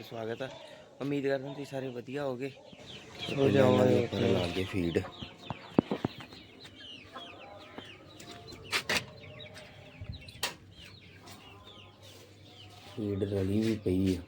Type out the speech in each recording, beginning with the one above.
ਤੇ ਸਵਾਗਤ ਹੈ ਉਮੀਦ ਕਰਦਾ ਤੁਸੀਂ ਸਾਰੇ ਵਧੀਆ ਹੋਗੇ ਹੋ ਜਾਵਾਂਗੇ ਉੱਥੇ। ਲਾਗੇ ਫੀਡ ਫੀਡ ਰਲੀ ਵੀ ਪਈ ਆ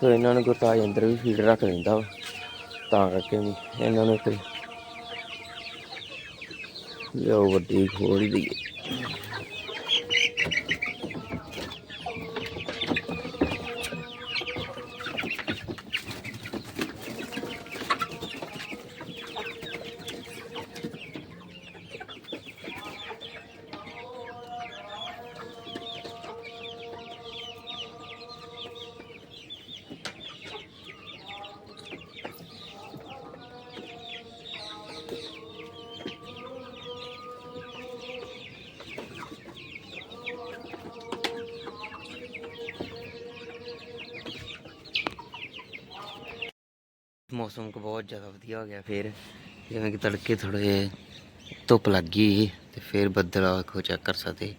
ਫਿਰ ਇਹਨਾਂ ਨੂੰ ਗੁਰਤਾਜ ਅੰਦਰ ਵੀ ਫੀਡ ਰੱਖ ਦਿੰਦਾ ਵਾ। ਤਾਂ ਕਰਕੇ ਵੀ ਇਹਨਾਂ ਨੂੰ ਇੱਕ ਲਿਓ ਵੱਡੀ ਖੋਲ ਦੀ। ਮੌਸਮ ਕੋ ਬਹੁਤ ਜ਼ਿਆਦਾ ਵਧੀਆ ਹੋ ਗਿਆ ਫਿਰ, ਜਿਵੇਂ ਕਿ ਤੜਕੇ ਥੋੜੇ ਧੁੱਪ ਲੱਗ ਗਈ ਤੇ ਫਿਰ ਬੱਦਲ ਆਖੋ ਚੈੱਕ ਕਰ ਸਕਦੇ।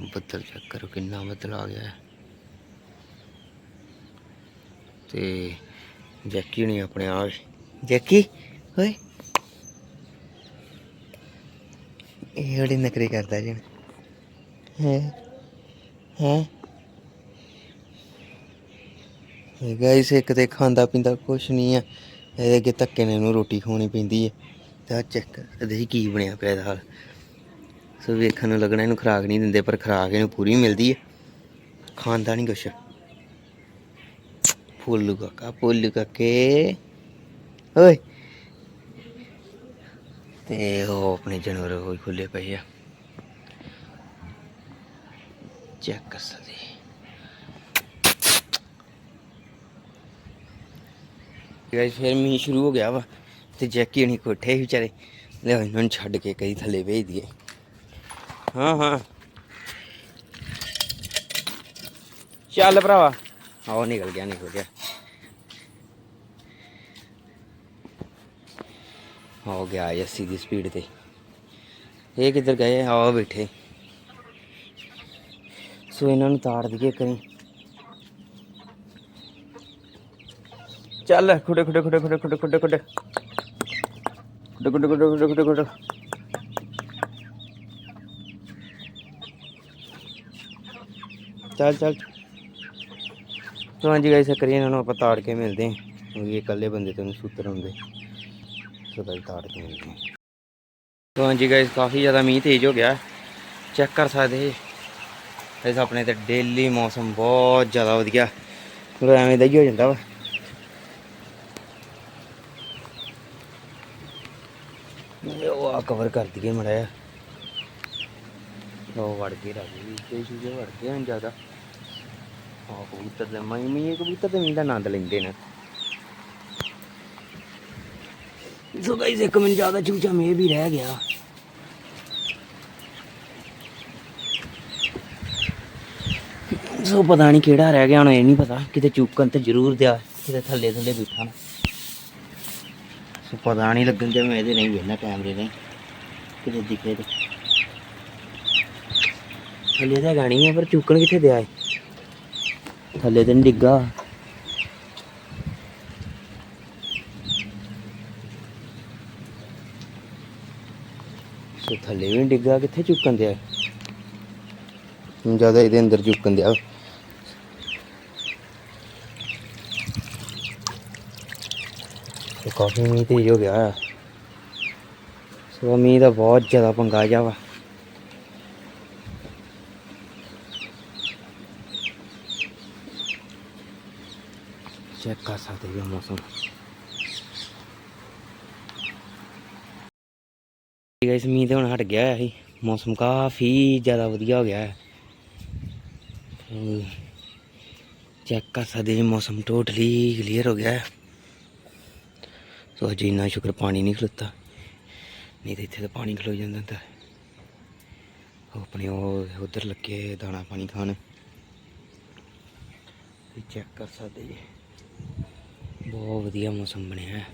ਬੱਦਲ ਚੈੱਕ ਕਰੋ ਕਿੰਨਾ ਬੱਦਲ ਆ ਗਿਆ। ਹੈ। ਤੇ ਜੈਕੀ ਨਹੀਂ ਆਪਣੇ ਆਪ ਜੈਕੀ, ਓਏ। ਇਹ ਬੜੀ ਨਕਰੀ ਕਰਦਾ ਜੀ ਹੈ? ਹੈ? ਇਹ ਗਾਇਸ ਇੱਕ ਤੇ ਖਾਂਦਾ ਪੀਂਦਾ ਕੁਛ ਨਹੀਂ ਆ। ਇਹਦੇ ਅੱਗੇ ਧੱਕੇ ਨਾਲ ਇਹਨੂੰ ਰੋਟੀ ਖਵਾਉਣੀ ਪੈਂਦੀ ਹੈ ਤੇ ਆ ਚੈੱਕ ਇਹਦੇ ਕੀ ਬਣਿਆ ਪਿਆ ਇਹਦਾ ਹਾਲ। ਸੋ ਵੇਖਣ ਨੂੰ ਲੱਗਣਾ ਇਹਨੂੰ ਖੁਰਾਕ ਨਹੀਂ ਦਿੰਦੇ, ਪਰ ਖੁਰਾਕ ਇਹਨੂੰ ਪੂਰੀ ਮਿਲਦੀ ਹੈ ਖਾਂਦਾ ਨਹੀਂ ਕੁਛ। ਫੁੱਲੂ ਕਾਕਾ, ਫੁੱਲੂ ਕਾਕੇ। ਓਏ। ਤੇ ਉਹ ਆਪਣੇ ਜਾਨਵਰ ਹੋਈ ਖੁੱਲੇ ਪਏ ਆ। ਚੈੱਕ ਕਰ ਸਕਦੇ ਗਾਇਸ ਫਿਰ ਮੀਂਹ ਸ਼ੁਰੂ ਹੋ ਗਿਆ ਵਾ ਤੇ ਜੈਕੀ ਹਣੀ ਕੋਠੇ ਸੀ ਵਿਚਾਰੇ। ਲਿਆ ਇਹਨਾਂ ਨੂੰ ਛੱਡ ਕੇ ਕਈ ਥੱਲੇ ਭੇਜ ਦਈਏ। ਹਾਂ ਹਾਂ। ਚੱਲ ਭਰਾਵਾ। ਆਓ ਨਿਕਲ ਗਿਆ ਨਿਕਲ ਗਿਆ। ਹੋ ਗਿਆ ਐਸੀ ਦੀ ਸਪੀਡ ਤੇ। ਇਹ ਕਿੱਧਰ ਗਏ? ਆਓ ਬੈਠੇ। ਸੋ ਇਹਨਾਂ ਨੂੰ ਤਾੜ ਦਈਏ ਕਰੀ ਚੱਲ, ਖੁੱਡੇ ਖੁੱਡੇ ਖੁੱਡੇ ਖੁੱਡੇ ਖੁੱਡੇ ਖੁੱਡੇ ਖੁੱਡੇ। ਖੁੱਡੇ ਖੁੱਡੇ ਖੁੱਡੇ ਖੁੱਡੇ ਖੁੱਡੇ ਖੁੱਡੇ। ਚੱਲ ਚੱਲ। ਸੋ ਹਾਂਜੀ ਗਾਇਸ ਕਰੀਏ ਇਹਨਾਂ ਨੂੰ ਆਪਾਂ ਤਾੜ ਕੇ ਮਿਲਦੇ ਹਾਂ। ਕਿਉਂਕਿ ਇਕੱਲੇ ਬੰਦੇ ਤੋਂ ਨਹੀਂ ਸੂਤਰ ਹੁੰਦੇ। ਸੋ ਗਾਇਸ ਤਾੜ ਕੇ ਮਿਲਦੇ ਹਾਂ। ਸੋ ਹਾਂਜੀ ਗਾਇਸ ਕਾਫੀ ਜ਼ਿਆਦਾ ਮੀਂਹ ਤੇਜ਼ ਹੋ ਗਿਆ। ਚੈੱਕ ਕਰ ਸਕਦੇ ਇਸ ਆਪਣੇ ਤੇ ਡੇਲੀ ਮੌਸਮ ਬਹੁਤ ਜ਼ਿਆਦਾ ਵਧੀਆ। ਐਵੇਂ ਦਾ ਹੀ ਹੋ ਜਾਂਦਾ ਵਾ ਇਹ ਉਹ ਆ ਕਵਰ ਕਰ ਦਈਏ ਮੜਾ ਉਹ ਵੜ ਕੇ ਰੱਖ ਵੀ ਤੇ ਚੀਜ਼ੇ ਵੜ ਕੇ ਹਨ ਜ਼ਿਆਦਾ। ਹਾਂ ਕਬੂਤਰ ਦੇ ਮੈਂ ਮੈਂ ਕਬੂਤਰ ਦੇ ਦਾ ਆਨੰਦ ਲੈਂਦੇ ਨੇ। ਸੋ ਗਾਇਸ ਇੱਕ ਮਿੰਟ ਜ਼ਿਆਦਾ ਚੂਚਾ ਮੇ ਵੀ ਰਹਿ ਗਿਆ। ਸੋ ਪਤਾ ਨਹੀਂ ਕਿਹੜਾ ਰਹਿ ਗਿਆ ਹੁਣ ਇਹ ਨਹੀਂ ਪਤਾ। ਕਿਤੇ ਚੁੱਕਣ ਤੇ ਜ਼ਰੂਰ ਦਿਆ ਕਿਤੇ ਥੱਲੇ ਥੱਲੇ ਬੈਠਾ ਨਾ। ਸੋ ਪਤਾ ਨਹੀਂ ਲੱਗਣ ਤੇ ਮੈਂ ਇਹਦੇ ਨਹੀਂ ਵੇਖਣਾ ਕੈਮਰੇ ਨਹੀਂ ਕਿਤੇ ਦਿਖੇ ਤੇ ਥੱਲੇ ਤਾਂ ਗਾਣੀ ਹੈ ਪਰ ਚੁੱਕਣ ਕਿੱਥੇ ਦਿਆ ਏ? ਥੱਲੇ ਤੇ ਨਹੀਂ ਡਿੱਗਾ। ਸੋ ਥੱਲੇ ਵੀ ਨੀ ਡਿੱਗਾ, ਕਿੱਥੇ ਚੁੱਕਣ ਦਿਆ ਹੁਣ ਜ਼ਿਆਦਾ ਇਹਦੇ ਅੰਦਰ ਚੁੱਕਣ ਦਿਆ ਕਾਫੀ ਮੀਂਹ ਤੇਜ਼ ਹੋ ਗਿਆ ਸੋ ਮੀਂਹ ਦਾ ਬਹੁਤ ਜ਼ਿਆਦਾ ਪੰਗਾ ਜਾ ਵਾ। ਚੈੱਕ ਕਰ ਸਕਦੇ ਜੀ ਮੌਸਮ। ਗਾਇਸ ਮੀਂਹ ਤੇ ਹੁਣ ਹਟ ਗਿਆ ਹੈ ਮੌਸਮ ਕਾਫੀ ਜ਼ਿਆਦਾ ਵਧੀਆ ਹੋ ਗਿਆ। ਹੈ ਚੈੱਕ ਕਰ ਸਕਦੇ ਜੀ, ਮੌਸਮ ਟੋਟਲੀ ਕਲੀਅਰ ਹੋ ਗਿਆ। ਹੈ ਸੋ ਅਜੇ ਇੰਨਾ ਸ਼ੁਕਰ ਪਾਣੀ ਨਹੀਂ ਖਲੋਤਾ। ਨਹੀਂ ਤਾਂ ਇੱਥੇ ਤਾਂ ਪਾਣੀ ਖਲੋ ਜਾਂਦਾ ਤਾਂ ਉਹ ਆਪਣੇ ਉਹ ਉਧਰ ਲੱਗੇ ਦਾਣਾ ਪਾਣੀ ਖਾਣ। ਤੇ ਚੈੱਕ ਕਰ ਸਕਦੇ ਜੀ। ਬਹੁਤ ਵਧੀਆ ਮੌਸਮ ਬਣਿਆ ਹੈ।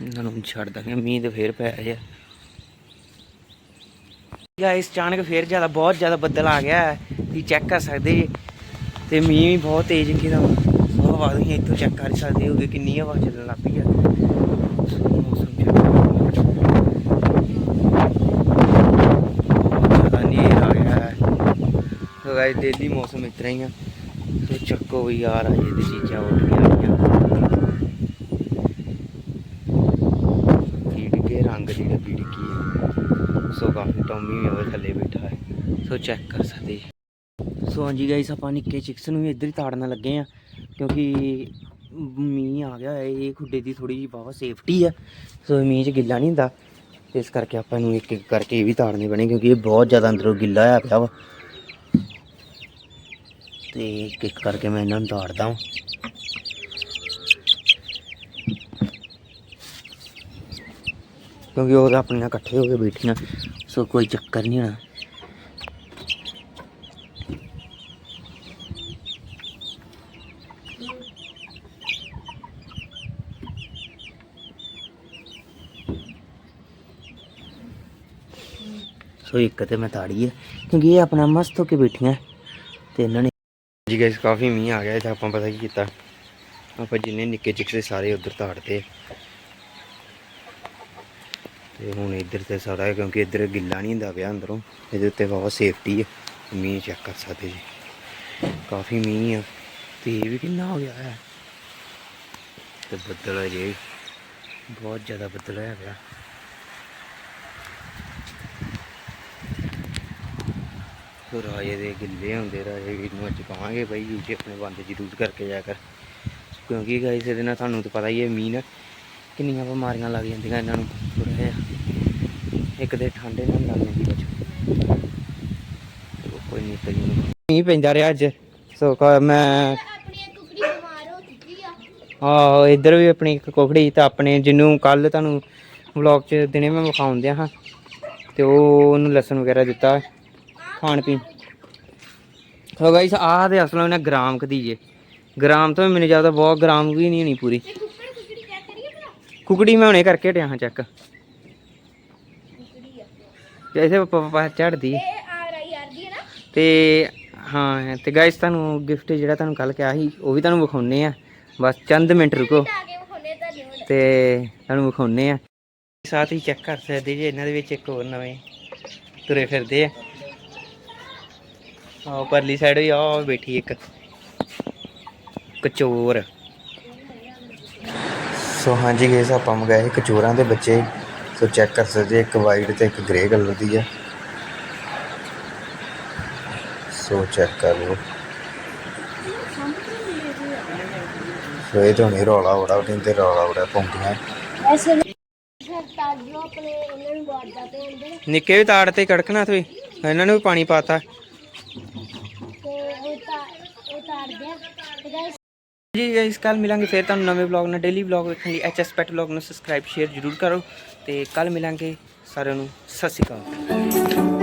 ਇਹਨਾਂ ਨੂੰ ਛੱਡ ਦਾਂਗੇ, ਮੀਂਹ ਤੇ ਫੇਰ ਪੈ ਜਾ ਗਾਇਸ ਅਚਾਨਕ ਫੇਰ ਜ਼ਿਆਦਾ, ਬਹੁਤ ਜ਼ਿਆਦਾ ਬੱਦਲ ਆ ਗਿਆ ਹੈ। ਤੁਸੀਂ ਚੈੱਕ ਕਰ ਸਕਦੇ ਜੀ। ਤੇ ਮੀਂਹ ਵੀ ਬਹੁਤ ਤੇਜ਼ ਇੱਕਦਮ ਹਵਾ ਤੁਸੀਂ ਇੱਥੋਂ ਚੈੱਕ ਕਰ ਸਕਦੇ ਹੋਗੇ ਕਿੰਨੀ ਹਵਾ ਚੱਲਣ ਲੱਗ ਪਈ ਹੈ। ਗਾਇਸ ਡੇਲੀ ਮੌਸਮ ਇਸ ਤਰ੍ਹਾਂ ਹੀ ਆ ਸੋ ਚੱਕੋ ਵੀ ਯਾਰ ਅਜੇ ਦੀ ਚੀਜ਼ਾਂ ਉੱਡ ਗਈਆਂ ਕੀ ਡਿੱਗੇ ਰੰਗ ਦੀ ਡੱਬੀ ਡਿੱਗੀ ਹੈ ਸੋ ਕਾਫੀ ਟੌਮੀ ਵੀ ਉਹਦੇ ਥੱਲੇ ਬੈਠਾ ਹੈ ਸੋ ਚੈੱਕ ਕਰ ਸਕਦੇ ਸੋ ਹਾਂਜੀ ਗਾਇਸ ਆਪਾਂ ਨਿੱਕੇ ਚਿਕਸ ਨੂੰ ਵੀ ਇੱਧਰ ਹੀ ਤਾੜਨ ਲੱਗੇ ਆ ਕਿਉਂਕਿ ਮੀਂਹ ਆ ਗਿਆ ਹੈ, ਇਹ ਖੁੱਡੇ ਦੀ ਥੋੜੀ ਜਿਹੀ ਬਾਵਾ ਸੇਫਟੀ ਹੈ ਸੋ ਮੀਂਹ 'ਚ ਗਿੱਲਾ ਨਹੀਂ ਹੁੰਦਾ। ਇਸ ਕਰਕੇ ਆਪਾਂ ਨੂੰ ਇੱਕ ਇੱਕ ਕਰਕੇ ਇਹ ਵੀ ਤਾੜਨੇ ਪੈਣੇ, ਕਿਉਂਕਿ ਇਹ ਬਹੁਤ ਜ਼ਿਆਦਾ ਅੰਦਰੋਂ ਗਿੱਲਾ ਹੋਇਆ ਪਿਆ ਵਾ। ਤੇ ਇੱਕ ਇੱਕ ਕਰਕੇ ਮੈਂ ਇਹਨਾਂ ਨੂੰ ਤਾੜਦਾ ਹਾਂ ਕਿਉਂਕਿ ਉਹ ਤਾਂ ਆਪਣੇ ਨਾਲ ਇਕੱਠੇ ਹੋ ਕੇ ਬੈਠੀਆਂ, ਸੋ ਕੋਈ ਚੱਕਰ ਨਹੀਂ ਹੋਣਾ। ਸੋ ਇੱਕ ਤੇ ਮੈਂ ਤਾੜੀ ਹੈ ਕਿਉਂਕਿ ਇਹ ਆਪਣਾ ਮਸਤ ਹੋ ਕੇ ਬੈਠੀਆਂ। ਤੇ ਇਹਨਾਂ ਨੇ ਜੀ ਗਾਇਸ ਕਾਫੀ ਮੀਂਹ ਆ ਗਿਆ ਤੇ ਆਪਾਂ ਪਤਾ ਕੀ ਕੀਤਾ? ਆਪਾਂ ਜਿੰਨੇ ਨਿੱਕੇ ਚਿਕਸੇ ਸਾਰੇ ਉਧਰ ਤਾੜਦੇ ਤੇ ਹੁਣ ਇੱਧਰ ਤੇ ਸਾਰਾ, ਕਿਉਂਕਿ ਇੱਧਰ ਗਿੱਲਾ ਨਹੀਂ ਹੁੰਦਾ ਪਿਆ ਅੰਦਰੋਂ, ਇਹਦੇ ਉੱਤੇ ਬਹੁਤ ਸੇਫਟੀ ਹੈ ਮੀਂਹ ਚੈੱਕ ਕਰ ਸਕਦੇ ਜੀ। ਕਾਫੀ ਮੀਂਹ ਆ। ਤੇ ਇਹ ਵੀ ਕਿੰਨਾ ਹੋ ਗਿਆ ਹੈ ਤੇ ਬੱਦਲ ਹੈ ਜੀ। ਬਹੁਤ ਜ਼ਿਆਦਾ ਬੱਦਲ ਹੋਇਆ ਪਿਆ। ਸੋ ਰਾਜੇ ਦੇ ਗਿੱਲੇ ਹੁੰਦੇ ਰਾਜੇ ਵੀਰ ਨੂੰ ਅੱਜ ਕਹਾਂਗੇ ਬਈ ਜੀ ਆਪਣੇ ਬੰਦ ਜ਼ਰੂਰ ਕਰਕੇ ਜਾ ਕਰ। ਕਿਉਂਕਿ ਗਾਇਸ ਇਹਦੇ ਨਾਲ ਤੁਹਾਨੂੰ ਤਾਂ ਪਤਾ ਹੀ ਹੈ ਮੀਂਹ ਨਾਲ ਕਿੰਨੀਆਂ ਬਿਮਾਰੀਆਂ ਲੱਗ ਜਾਂਦੀਆਂ ਇਹਨਾਂ ਨੂੰ ਥੋੜ੍ਹਾ ਜਿਹਾ। ਇੱਕ ਦੇ ਠੰਡੇ ਨਾਲ ਲੱਗ ਜਾਂਦੀ ਬੱਚ ਕੋਈ ਨਹੀਂ ਕਰੀ ਮੀਂਹ ਪੈਂਦਾ ਰਿਹਾ ਅੱਜ। ਸੋ ਕ- ਮੈਂ ਆਹੋ ਇੱਧਰ ਵੀ ਆਪਣੀ ਇੱਕ ਕੁਕੜੀ ਤਾਂ ਆਪਣੇ ਜਿਹਨੂੰ ਕੱਲ ਤੁਹਾਨੂੰ ਵਲੌਗ 'ਚ ਦਿਨੇ ਮੈਂ ਵਿਖਾਉਂਦਿਆ ਹਾਂ। ਤੇ ਉਹ ਉਹਨੂੰ ਲਸਣ ਵਗੈਰਾ ਦਿੱਤਾ। ਖਾਣ ਪੀਣ। ਸੋ ਗਾਈਸ ਆਹ ਤੇ ਅਸਲ ਵਿੱਚ ਗ੍ਰਾਮ ਕਦੀ ਜੇ। ਗ੍ਰਾਮ ਤੋਂ ਮੈਨੂੰ ਜ਼ਿਆਦਾ ਬਹੁਤ ਗ੍ਰਾਮ ਵੀ ਨਹੀਂ ਹੋਣੀ ਪੂਰੀ। ਕੁੱਕੜ ਮੈਂ ਹੁਣੇ ਕਰਕੇ ਹਟਿਆ ਹਾਂ ਚੈੱਕ। ਕੁਕੜੀ ਆ। ਜੈਸੇ ਪਪਾ ਚੜਦੀ ਤੇ ਹਾਂ ਤੇ ਗਾਇਸ ਤੁਹਾਨੂੰ ਗਿਫਟ ਜਿਹੜਾ ਤੁਹਾਨੂੰ ਕੱਲ ਕਿਹਾ ਸੀ ਉਹ ਵੀ ਤੁਹਾਨੂੰ ਵਿਖਾਉਣੇ ਆ ਬਸ ਚੰਦ ਮਿੰਟ ਰੁਕੋ। ਤਾਂ ਤੁਹਾਨੂੰ ਵਿਖਾਉਣੇ ਆ ਸਾਥ ਹੀ ਚੈੱਕ ਕਰ ਸਕਦੇ ਜੀ ਇਹਨਾਂ ਦੇ ਵਿੱਚ ਇੱਕ ਹੋਰ ਨਵੇਂ ਤੁਰੇ ਫਿਰਦੇ ਆ। ਆ ਪਰਲੀ ਸਾਈਡ ਵੀ ਆ ਬੈਠੀ ਇੱਕ। ਕਚੋਰ। ਸੋ ਹਾਂਜੀ ਗੇਸ ਆਪਾਂ ਮੰਗਾਏ ਕਚੋਰਾਂ ਦੇ ਬੱਚੇ। ਸੋ ਚੈੱਕ ਕਰ ਸਕਦੇ ਇੱਕ ਵਾਈਟ ਤੇ ਇੱਕ ਗ੍ਰੇ ਕਲਰ ਦੀ ਹੈ ਸੋ ਚੈੱਕ ਕਰ ਲਓ। ਸੋ ਇਹ ਤਾਂ ਨਹੀਂ ਰੌਲਾ ਬੜਾ ਕਹਿੰਦੇ ਰੌਲਾ ਬੜਾ ਪਾਉਂਦੀਆਂ। ਐਸੇ ਸਰਤਾਜ ਜੋ ਆਪਣੇ ਇਹਨਾਂ ਨੂੰ ਵਾਰਦਾ ਤੇ ਅੰਦਰ। ਨਿੱਕੇ ਵੀ ਤਾੜ ਤੇ ਕੜਕਣਾ ਤੁਸੀਂ ਇਹਨਾਂ ਨੂੰ ਵੀ ਪਾਣੀ ਪਾਤਾ। ਤੇ ਉਹ ਤਾਂ ਉਹ ਤੇ ਗਾਇਸ ਜੀ, ਇਸ ਕੱਲ ਮਿਲਾਂਗੇ ਫਿਰ ਤੁਹਾਨੂੰ ਨਵੇਂ ਵਲੌਗ ਨਾਲ। ਡੇਲੀ ਵਲੌਗ ਵੇਖਣ ਲਈ ਐਚਐਸ ਪੈਟ ਵਲੌਗ ਨੂੰ ਸਬਸਕ੍ਰਾਈਬ ਸ਼ੇਅਰ ਜ਼ਰੂਰ ਕਰੋ ਤੇ ਕੱਲ ਮਿਲਾਂਗੇ ਸਾਰਿਆਂ ਨੂੰ। ਸਤਿ ਸ਼੍ਰੀ ਅਕਾਲ।